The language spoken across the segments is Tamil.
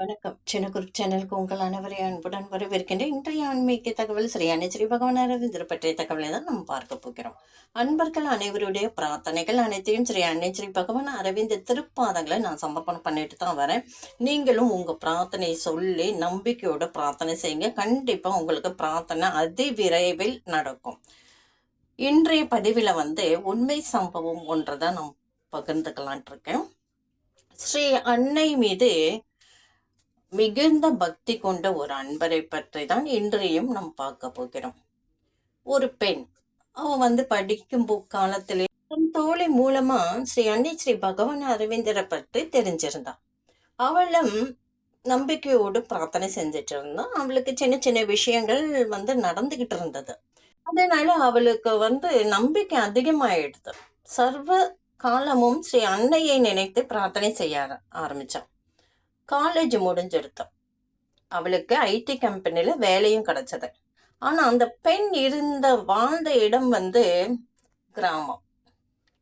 வணக்கம். சின்னகுரு சேனலுக்கு உங்கள் அனைவரை அன்புடன் வரவேற்கின்ற இன்றைய ஆன்மீக தகவல் சரியான ஸ்ரீ பகவான் அரவிந்தர் பற்றிய தகவலை தான் நம்ம பார்க்க போகிறோம். அன்பர்கள் அனைவருடைய பிரார்த்தனைகள் அனைத்தையும் ஸ்ரீ அன்னை ஸ்ரீ பகவான் அரவிந்த திருப்பாதங்களை நான் சமர்ப்பணம் பண்ணிட்டு தான் வரேன். நீங்களும் உங்க பிரார்த்தனை சொல்லி நம்பிக்கையோட பிரார்த்தனை செய்யுங்க. கண்டிப்பா உங்களுக்கு பிரார்த்தனை அதி விரைவில் நடக்கும். இன்றைய பதிவில் வந்து உண்மை சம்பவம் ஒன்றை தான் நான் பகிர்ந்துக்கலான் இருக்கேன். ஸ்ரீ அன்னை மீது மிகுந்த பக்தி கொண்ட ஒரு அன்பரை பற்றி தான் இன்றையும் நாம் பார்க்க போகிறோம். ஒரு பெண் அவன் வந்து படிக்கும் காலத்திலே தன் தோழி மூலமா ஸ்ரீ அன்னை ஸ்ரீ பகவான் அரவிந்தரை பற்றி தெரிஞ்சிருந்தா அவளும் நம்பிக்கையோடு பிரார்த்தனை செஞ்சுட்டு இருந்தான். அவளுக்கு சின்ன சின்ன விஷயங்கள் வந்து நடந்துகிட்டு இருந்தது. அதனால அவளுக்கு வந்து நம்பிக்கை அதிகமாயிடுது. சர்வ காலமும் ஸ்ரீ அன்னையை நினைத்து பிரார்த்தனை செய்ய ஆர- ஆரம்பிச்சான். காலேஜ் முடிஞ்சிருத்தோம் அவளுக்கு ஐடி கம்பெனியில் வேலையும் கிடைச்சது. ஆனால் அந்த பெண் இருந்த வாழ்ந்த இடம் வந்து கிராமம்.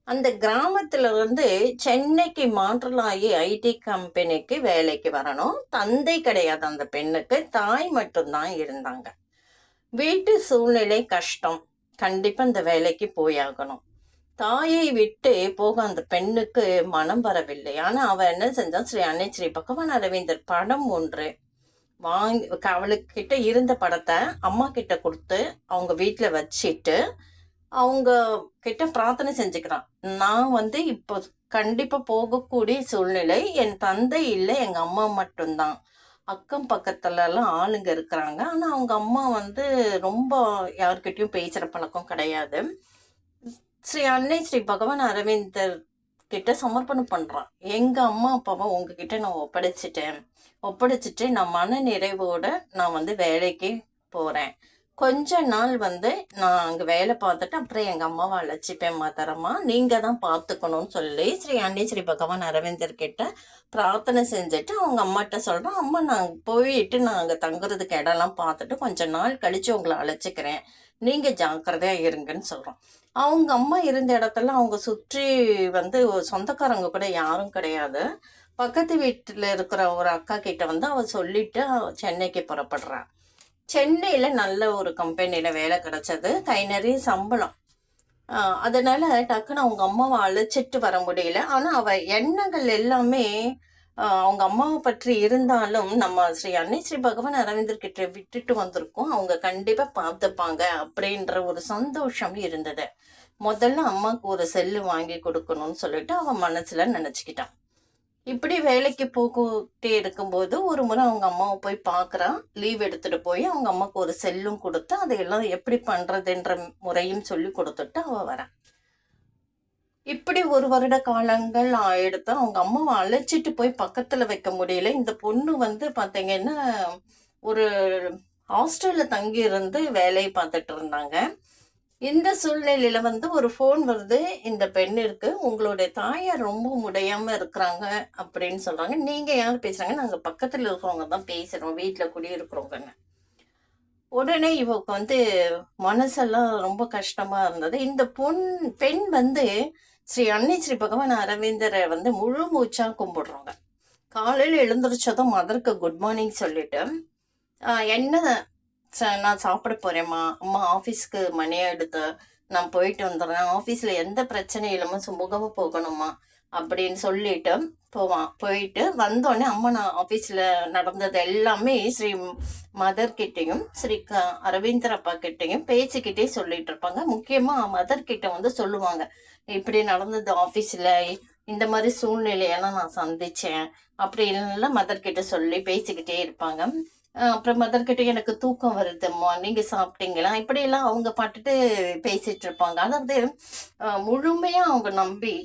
அந்த கிராமத்தில் இருந்து சென்னைக்கு மாற்றலாகி ஐடி கம்பெனிக்கு வேலைக்கு வரணும். தந்தை கிடையாது அந்த பெண்ணுக்கு. தாய் மட்டும்தான் இருந்தாங்க. வீட்டு சூழ்நிலை கஷ்டம். கண்டிப்பாக இந்த வேலைக்கு போயாகணும். தாயை விட்டு போக அந்த பெண்ணுக்கு மனம் வரவில்லை. ஆனால் அவள் என்ன செஞ்சான் ஸ்ரீ அன்னை ஸ்ரீ பகவான் அரவிந்தர் படம் ஒன்று வாங்கி அவளுக்கு கிட்ட இருந்த படத்தை அம்மா கிட்ட கொடுத்து அவங்க வீட்டில் வச்சுட்டு அவங்க கிட்ட பிரார்த்தனை செஞ்சுக்கிறான். நான் வந்து இப்போ கண்டிப்பாக போகக்கூடிய சூழ்நிலை என் தந்தை இல்லை எங்கள் அம்மா மட்டும்தான். அக்கம் பக்கத்துலலாம் ஆளுங்க இருக்கிறாங்க. ஆனால் அவங்க அம்மா வந்து ரொம்ப யார்கிட்டையும் பேசுகிற பழக்கம் கிடையாது. ஸ்ரீ அன்னை ஸ்ரீ பகவான் அரவிந்தர் கிட்ட சமர்ப்பணம் பண்ணுறான் எங்கள் அம்மா அப்பாவை உங்ககிட்ட நான் ஒப்படைச்சிட்டேன். ஒப்படைச்சிட்டு நான் மன நிறைவோடு நான் வந்து வேலைக்கு போகிறேன் கொஞ்ச நாள் வந்து நான் அங்கே வேலை பார்த்துட்டு அப்புறம் எங்கள் அம்மாவை அழைச்சிப்பேன் மாதரமா. நீங்கள் தான் பார்த்துக்கணும்னு சொல்லி ஸ்ரீ அன்னை ஸ்ரீ பகவான் அரவிந்தர் கிட்ட பிரார்த்தனை செஞ்சுட்டு அவங்க அம்மாட்ட சொல்கிறோம் அம்மா நான் போயிட்டு நான் அங்கே தங்குறதுக்கு இடம்லாம் பார்த்துட்டு கொஞ்ச நாள் கழித்து உங்களை அழைச்சிக்கிறேன். நீங்கள் ஜாக்கிரதையாக இருங்கன்னு சொல்கிறோம் அவங்க அம்மா இருந்த இடத்துல அவங்க சுற்றி வந்து சொந்தக்காரங்க கூட யாரும் கிடையாது. பக்கத்து வீட்டில் இருக்கிற ஒரு அக்கா கிட்ட வந்து அவள் சொல்லிட்டு சென்னைக்கு புறப்படுறான் சென்னையில் நல்ல ஒரு கம்பெனியில் வேலை கிடச்சது. கை நிறைய சம்பளம். அதனால் டக்குன்னு அவங்க அம்மாவை அழைச்சிட்டு வர முடியல. ஆனால் அவள் எண்ணங்கள் எல்லாமே அவங்க அம்மாவை பற்றி இருந்தாலும் நம்ம ஸ்ரீ அன்னை ஸ்ரீ பகவான் அரவிந்தர் கிட்ட விட்டுட்டு வந்திருக்கோம். அவங்க கண்டிப்பாக பார்த்துப்பாங்க அப்படின்ற ஒரு சந்தோஷம் இருந்தது. முதல்ல அம்மாவுக்கு ஒரு செல்லு வாங்கி கொடுக்கணும்னு சொல்லிட்டு அவன் மனசில் நினச்சிக்கிட்டான் இப்படி வேலைக்கு போகிட்டே இருக்கும்போது ஒரு முறை அவங்க அம்மாவை போய் பார்க்கறான் லீவ் எடுத்துட்டு போய் அவங்க அம்மாவுக்கு ஒரு செல்லும் கொடுத்து அதையெல்லாம் எப்படி பண்ணுறதுன்ற முறையும் சொல்லி கொடுத்துட்டு அவள் வரான் இப்படி ஒரு வருட காலங்கள் எடுத்து அவங்க அம்மாவை அழைச்சிட்டு போய் பக்கத்தில் வைக்க முடியல. இந்த பொண்ணு வந்து பார்த்தீங்கன்னா ஒரு ஹாஸ்டலில் தங்கி இருந்து வேலையை பார்த்துட்டு இருந்தாங்க. இந்த சூழ்நிலையில வந்து ஒரு ஃபோன் வருது இந்த பெண்ணிற்கு உங்களுடைய தாயார் ரொம்ப முடியாம இருக்கிறாங்க அப்படின்னு சொல்றாங்க. நீங்க யார்? பேசுறாங்க. நாங்க பக்கத்துல இருக்கிறவங்க தான் பேசுறோம். வீட்டுல குடியிருக்கிறவங்கன்னு. உடனே இவக்கு வந்து மனசெல்லாம் ரொம்ப கஷ்டமா இருந்தது. இந்த பொன் பெண் வந்து ஸ்ரீ அன்னை ஸ்ரீ பகவான் அரவிந்தரை வந்து முழு மூச்சாக கும்பிடுறாங்க காலையில் எழுந்திரிச்சதும் மதருக்கு குட் மார்னிங் சொல்லிட்டு என்ன ச- நான் சாப்பிட போறேம்மா. அம்மா ஆஃபீஸ்க்கு மணி எடுத்து நான் போயிட்டு வந்துடுறேன். ஆஃபீஸில் எந்த பிரச்சனையும் இல்லாமல் சுமுகமாக போகணுமா அப்படின்னு சொல்லிட்டு போவான் போயிட்டு வந்தோடனே அம்மா நான் ஆஃபீஸில் நடந்தது எல்லாமே ஸ்ரீ மதர்கிட்டேயும் ஸ்ரீ க அரவிந்தர் அப்பா கிட்டேயும் பேசிக்கிட்டே சொல்லிட்டு இருப்பாங்க. முக்கியமாக மதர் கிட்ட வந்து சொல்லுவாங்க இப்படி நடந்தது ஆஃபீஸில் இந்த மாதிரி சூழ்நிலையெல்லாம் நான் சந்தித்தேன் அப்படி எல்லாம் மதர் கிட்ட சொல்லி பேசிக்கிட்டே இருப்பாங்க. அப்புறம் மதர்கிட்ட எனக்கு தூக்கம் வருதும்மா நீங்கள் சாப்பிட்டீங்களா? இப்படியெல்லாம் அவங்க பாட்டுட்டு பேசிகிட்டு இருப்பாங்க. அதாவது முழுமையாக அவங்க நம்பி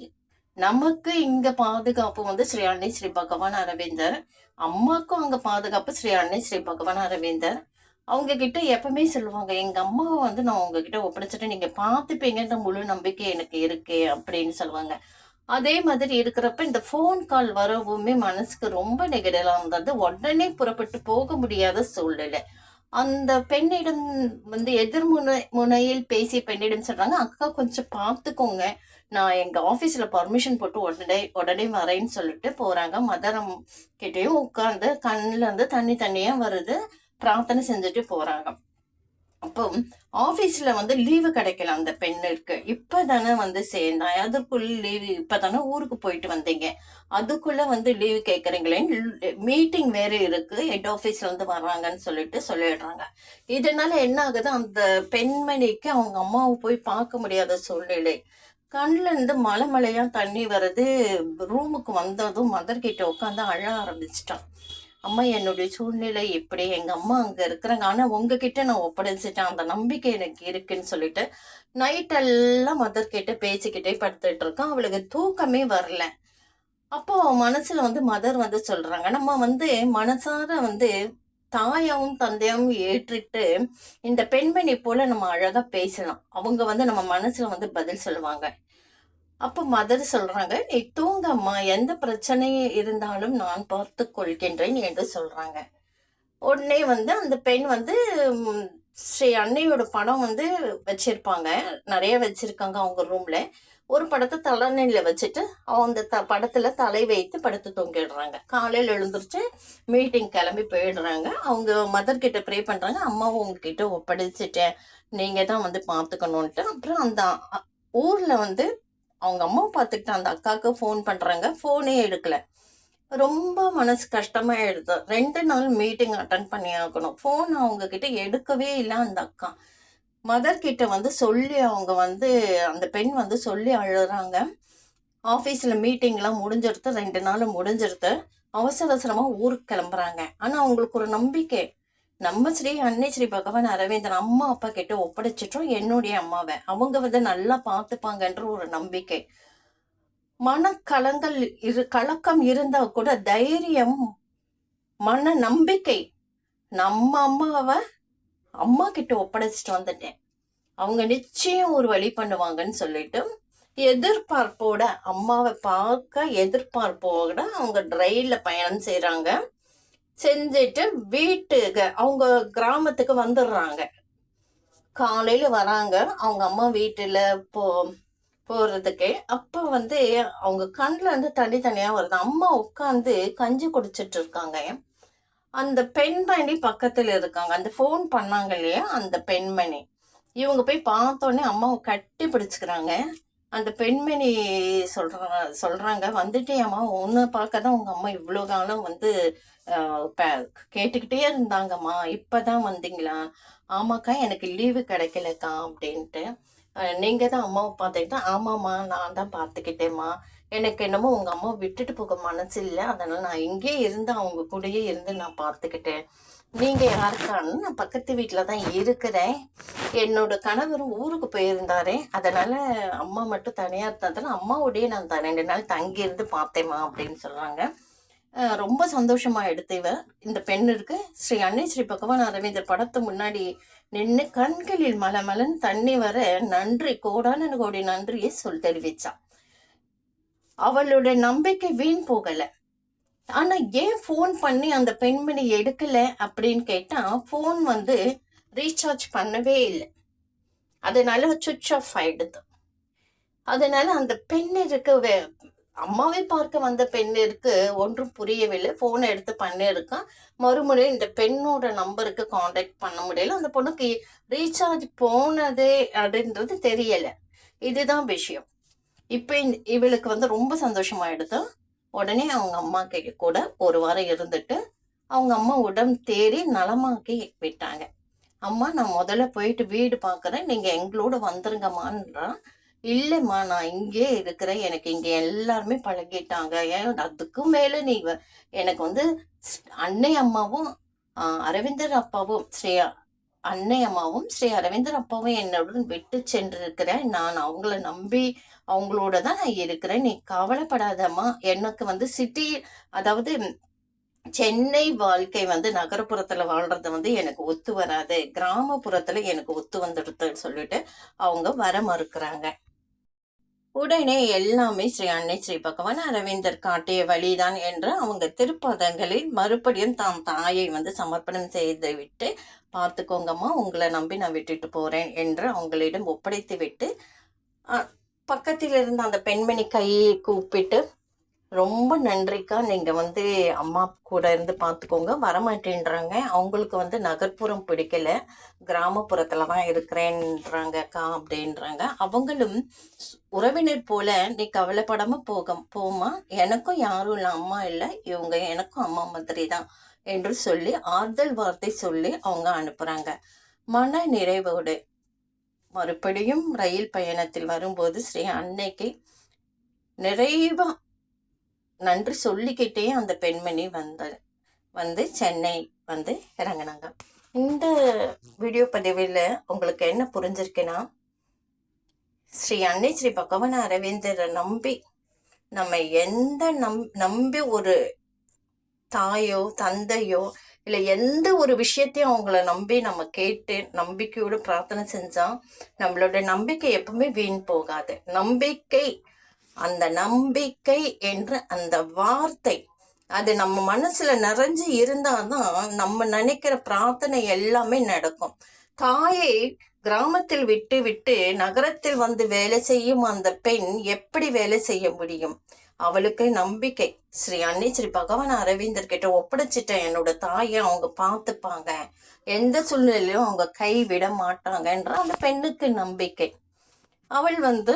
நமக்கு இங்க பாதுகாப்பு வந்து ஸ்ரீ அன்னை ஸ்ரீ பகவான் அரவிந்தர். அம்மாக்கும் அங்க பாதுகாப்பு ஸ்ரீ அன்னை ஸ்ரீ பகவான் அரவிந்தர். அவங்க கிட்ட எப்பவுமே சொல்லுவாங்க எங்க அம்மாவை வந்து நான் உங்ககிட்ட ஒப்படைச்சிட்டு நீங்க பாத்துப்பீங்கன்ற முழு நம்பிக்கை எனக்கு இருக்கு அப்படின்னு சொல்லுவாங்க. அதே மாதிரி இருக்கிறப்ப இந்த ஃபோன் கால் வரவுமே மனசுக்கு ரொம்ப நெகடலாக இருந்தது. உடனே புறப்பட்டு போக முடியாத சூழ்நிலை. அந்த பெண்ணிடம் வந்து எதிர்முனை முனையில் பேசிய பெண்ணிடம் சொல்றாங்க அக்கா கொஞ்சம் பார்த்துக்கோங்க நான் எங்க ஆபீஸ்ல பர்மிஷன் போட்டு உடனே உடனே வரேன்னு சொல்லிட்டு போறாங்க. மதரம் கிட்டேயும் உட்காந்து கண்ணுல இருந்து தண்ணி தண்ணியா வருது. பிரார்த்தனை செஞ்சுட்டு போறாங்க. அப்போ ஆஃபீஸில் வந்து லீவு கிடைக்கல அந்த பெண்ணுக்கு. இப்பதானே வந்து சேர்ந்தேன் அதுக்குள்ள லீவு இப்போ தானே ஊருக்கு போயிட்டு வந்தீங்க. அதுக்குள்ளே வந்து லீவு கேட்குறீங்களே மீட்டிங் வேறு இருக்குது ஹெட் ஆஃபீஸ்லேருந்து வர்றாங்கன்னு சொல்லிட்டு சொல்லிடுறாங்க. இதனால என்ன ஆகுது? அந்த பெண்மணிக்கு அவங்க அம்மாவை போய் பார்க்க முடியாத சூழ்நிலை. கண்ணிலேருந்து மலை மலையாக தண்ணி வருது. ரூமுக்கு வந்ததும் மதர்கிட்ட உட்காந்து அழ ஆரம்பிச்சிட்டான். அம்மா என்னுடைய சூழ்நிலை இப்படி எங்க அம்மா அங்க இருக்கிறாங்க. ஆனா உங்ககிட்ட நான் ஒப்படைச்சிட்டேன் அந்த நம்பிக்கை எனக்கு இருக்குன்னு சொல்லிட்டு நைட் எல்லாம் மதர் கிட்ட பேச்சுக்கிட்டே படுத்துட்டு இருக்கான் அவளுக்கு தூக்கமே வரல. அப்போ மனசுல வந்து மதர் வந்து சொல்றாங்க. நம்ம வந்து மனசார வந்து தாயாவும் தந்தையாவும் ஏற்றுட்டு இந்த பெண்மணி போல நம்ம அழகா பேசலாம். அவங்க வந்து நம்ம மனசுல வந்து பதில் சொல்லுவாங்க. அப்போ மதர் சொல்றாங்க நீ தூங்கம்மா எந்த பிரச்சனை இருந்தாலும் நான் பார்த்து கொள்கின்றேன் என்று சொல்றாங்க. உடனே வந்து அந்த பெண் வந்து ஸ்ரீ அன்னையோட படம் வந்து வச்சிருப்பாங்க. நிறைய வச்சிருக்காங்க அவங்க ரூம்ல. ஒரு படத்தை தலைநில வச்சுட்டு அந்த த படத்தில் தலை வைத்து படுத்து தூங்கிடுறாங்க. காலையில் எழுந்துருச்சு மீட்டிங் கிளம்பி போயிடுறாங்க. அவங்க மதர்கிட்ட ப்ரே பண்ணுறாங்க அம்மாவை உங்ககிட்ட ஒப்படைச்சிட்டேன். நீங்கள் தான் வந்து பார்த்துக்கணுன்ட்டு அப்புறம் அந்த அ- வந்து அவங்க அம்மா பார்த்துக்கிட்டு அந்த அக்காவுக்கு ஃபோன் பண்ணுறாங்க ஃபோனே எடுக்கல. ரொம்ப மனசு கஷ்டமாக எடுத்து ரெண்டு நாள் மீட்டிங் அட்டன் பண்ணி ஆகணும். ஃபோன் அவங்கக்கிட்ட எடுக்கவே இல்லை அந்த அக்கா. மதர்கிட்ட வந்து சொல்லி அவங்க வந்து அந்த பெண் வந்து சொல்லி அழுகிறாங்க ஆஃபீஸில் மீட்டிங்லாம் முடிஞ்சிருத்து ரெண்டு நாள் முடிஞ்சிருத்து அவசர அவசரமாக ஊருக்கு கிளம்புறாங்க. ஆனால் அவங்களுக்கு ஒரு நம்பிக்கை. நம்ம ஸ்ரீ அன்னை ஸ்ரீ பகவான் அரவிந்தன் அம்மா அப்பா கிட்ட ஒப்படைச்சிட்டோம். என்னுடைய அம்மாவை. அவங்க வந்து நல்லா பார்த்துப்பாங்கன்ற ஒரு நம்பிக்கை. மனக்கலங்கள் இரு கலக்கம் இருந்தா கூட தைரியம் மன நம்பிக்கை. நம்ம அம்மாவை அம்மா கிட்ட ஒப்படைச்சிட்டு வந்துட்டேன். அவங்க நிச்சயம் ஒரு வழி பண்ணுவாங்கன்னு சொல்லிட்டு எதிர்பார்ப்போட அம்மாவை பார்க்க எதிர்பார்ப்போட அவங்க ட்ரெயினில் பயணம் செய்கிறாங்க செஞ்சுட்டு வீட்டுக்கு அவங்க கிராமத்துக்கு வந்துடுறாங்க. காலையில் வராங்க. அவங்க அம்மா வீட்டில் போ போகிறதுக்கே அப்போ வந்து அவங்க கண்ணில் வந்து தனி வருது. அம்மா உட்காந்து கஞ்சி குடிச்சிட்டு இருக்காங்க. அந்த பெண்மணி பக்கத்தில் இருக்காங்க. அந்த ஃபோன் பண்ணாங்க இல்லையா? அந்த பெண்மணி. இவங்க போய் பார்த்தோன்னே அம்மாவை கட்டி பிடிச்சிக்கிறாங்க. அந்த பெண்மணி சொல்றாங்க சொல்றாங்க. வந்துட்டேம்மா ஒன்று பார்க்க தான் உங்கள் அம்மா இவ்வளோ காலம் வந்து கேட்டுக்கிட்டே இருந்தாங்கம்மா. இப்பதான் வந்தீங்களா? ஆமாக்கா எனக்கு லீவு கிடைக்கலக்கா அப்படின்ட்டு. நீங்கள் தான் அம்மாவை பார்த்துக்கிட்டா ஆமாம்மா நான் தான் பார்த்துக்கிட்டேம்மா. எனக்கு என்னமோ உங்கள் அம்மா விட்டுட்டு போக மனசு இல்லை. அதனால் நான் இங்கே இருந்து அவங்க கூடயே இருந்து நான் பார்த்துக்கிட்டேன். நீங்கள் யாருக்கான்னு நான் பக்கத்து வீட்டில் தான் இருக்கிறேன். என்னோட கணவரும் ஊருக்கு போயிருந்தாரே. அதனால் அம்மா மட்டும் தனியாக இருந்ததுனால அம்மாவோடய நான் ரெண்டு நாள் தங்கியிருந்து பார்த்தேம்மா அப்படின்னு சொல்கிறாங்க ரொம்ப சந்தோஷமாக எடுத்து இந்த பெண்ணிற்கு ஸ்ரீ அன்னை ஸ்ரீ பகவான் அரவிந்தர் படத்து முன்னாடி நின்று கண்களில் மலமலன் தண்ணி வர நன்றி கோடான கோடி நன்றியை சொல் தெரிவிச்சா அவளுடைய நம்பிக்கை வீண் போகலை. ஆனால் ஏன் ஃபோன் பண்ணி அந்த பெண்மணி எடுக்கலை அப்படின்னு கேட்டால் ஃபோன் வந்து ரீசார்ஜ் பண்ணவே இல்லை. அதனால சுவிட்ச் ஆஃப் ஆயிடுது. அதனால அந்த பெண்ணிற்கு வே- அம்மாவை பார்க்க வந்த பெண்ணிற்கு ஒன்றும் புரியவில்லை. ஃபோனை எடுத்து பண்ணியிருக்கான். மறுமுறை இந்த பெண்ணோட நம்பருக்கு காண்டாக்ட் பண்ண முடியல. அந்த பொண்ணுக்கு ரீசார்ஜ் போனதே அப்படின்றது தெரியலை. இதுதான் விஷயம். இப்போ இவளுக்கு வந்து ரொம்ப சந்தோஷமாயிடுது. உடனே அவங்க அம்மா கூட ஒரு வாரம் இருந்துட்டு அவங்க அம்மா உடம்பு தேறி நலமாக்கி விட்டாங்க. அம்மா நான் முதல்ல போயிட்டு வீடு பார்க்குறேன். நீங்க எங்களோட வந்துருங்கம்மான்றான். இல்லைம்மா நான் இங்கே இருக்கிறேன். எனக்கு இங்கே எல்லாருமே பழகிட்டாங்க. ஏன்? அதுக்கும் மேலே நீ வ- எனக்கு வந்து அன்னை அம்மாவும் அரவிந்தர் அப்பாவும் ஸ்ரீயா அன்னை அம்மாவும் ஸ்ரீ அரவிந்தர் அப்பாவும் என்னுடன் விட்டு சென்றிருக்கிறேன். நான் அவங்கள நம்பி அவங்களோட தான் நான் இருக்கிறேன். நீ கவலைப்படாதம்மா. எனக்கு வந்து சிட்டி அதாவது சென்னை வாழ்க்கை வந்து நகரப்புறத்துல வாழ்றது வந்து எனக்கு ஒத்து வராது. கிராமப்புறத்துல எனக்கு ஒத்து வந்துடுதுன்னு சொல்லிட்டு அவங்க வர மறுக்கிறாங்க. உடனே எல்லாமே ஸ்ரீ அன்னை ஸ்ரீ பகவான் அரவிந்தர் காட்டிய வழிதான் என்று அவங்க திருப்பதங்களில் மறுபடியும் தாம் தாயை வந்து சமர்ப்பணம் செய்து விட்டு பார்த்துக்கோங்கம்மா உங்களை நம்பி நான் விட்டுட்டு போறேன் என்று அவங்களிடம் ஒப்படைத்து விட்டு பக்கத்தில் இருந்த அந்த பெண்மணி கையை கூப்பிட்டு ரொம்ப நன்றிக்கா. நீங்கள் வந்து அம்மா கூட இருந்து பார்த்துக்கோங்க வரமாட்டேன்றாங்க. அவங்களுக்கு வந்து நகர்ப்புறம் பிடிக்கல. கிராமப்புறத்தில் தான் இருக்கிறேன்றாங்கக்கா அப்படின்றாங்க. அவங்களும் உறவினர் போல நீ கவலைப்படாமல் போக போமா எனக்கும் யாரும் இல்லை அம்மா இல்லை. இவங்க எனக்கும் அம்மா மாதிரி தான் என்று சொல்லி ஆறுதல் வார்த்தை சொல்லி அவங்க அனுப்புகிறாங்க மன நிறைவோடு மறுபடியும் ரயில் பயணத்தில் வரும்போது ஸ்ரீ அன்னைக்கு நிறைவாக நன்றி சொல்லிக்கிட்டே அந்த பெண்மணி வந்து வந்து சென்னை வந்து இறங்குனாங்க. இந்த வீடியோ பதிவில் உங்களுக்கு என்ன புரிஞ்சிருக்குன்னா ஸ்ரீ அன்னை ஸ்ரீ பகவான் அரவிந்தரை நம்பி நம்ம எந்த நம் நம்பி ஒரு தாயோ தந்தையோ இல்லை எந்த ஒரு விஷயத்தையும் அவங்கள நம்பி நம்ம கேட்டு நம்பிக்கையோடு பிரார்த்தனை செஞ்சால் நம்மளோட நம்பிக்கை எப்பவுமே வீண் போகாது. நம்பிக்கை அந்த நம்பிக்கை என்ற அந்த வார்த்தை அது நம்ம மனசுல நிறைஞ்சு இருந்தாதான் நம்ம நினைக்கிற பிரார்த்தனை எல்லாமே நடக்கும். தாயை கிராமத்தில் விட்டு விட்டு நகரத்தில் வந்து வேலை செய்யும் அந்த பெண் எப்படி வேலை செய்ய முடியும்? அவளுக்கு நம்பிக்கை. ஸ்ரீ அன்னை ஸ்ரீ பகவான் அரவிந்தர் கிட்ட ஒப்படைச்சிட்டேன். என்னோட தாயை அவங்க பார்த்துப்பாங்க. எந்த சூழ்நிலையிலும் அவங்க கை விட மாட்டாங்கன்ற அந்த பெண்ணுக்கு நம்பிக்கை. அவள் வந்து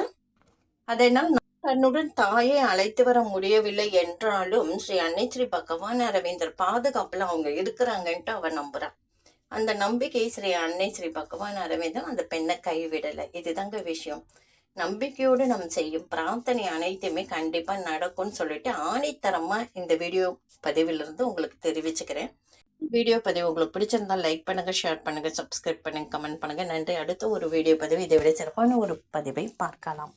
அதனால் தன்னுடன் தாயை அழைத்து வர முடியவில்லை என்றாலும் ஸ்ரீ அன்னை ஸ்ரீ பகவான் அரவிந்தர் பாதுகாப்புல அவங்க இருக்கிறாங்கன்ட்டு அவன் நம்புகிறான் அந்த நம்பிக்கை ஸ்ரீ அன்னை ஸ்ரீ பகவான் அரவிந்தன் அந்த பெண்ணை கைவிடலை. இதுதாங்க விஷயம். நம்பிக்கையோடு நம்ம செய்யும் பிரார்த்தனை அனைத்துமே கண்டிப்பா நடக்கும்னு சொல்லிட்டு ஆணைத்தரமாக இந்த வீடியோ பதிவிலிருந்து உங்களுக்கு தெரிவிச்சுக்கிறேன். வீடியோ பதிவு உங்களுக்கு பிடிச்சிருந்தா லைக் பண்ணுங்க ஷேர் பண்ணுங்க சப்ஸ்கிரைப் பண்ணுங்க கமெண்ட் பண்ணுங்க. நன்றி. அடுத்த ஒரு வீடியோ பதிவு. இதை விட சிறப்பான ஒரு பதிவை பார்க்கலாம்.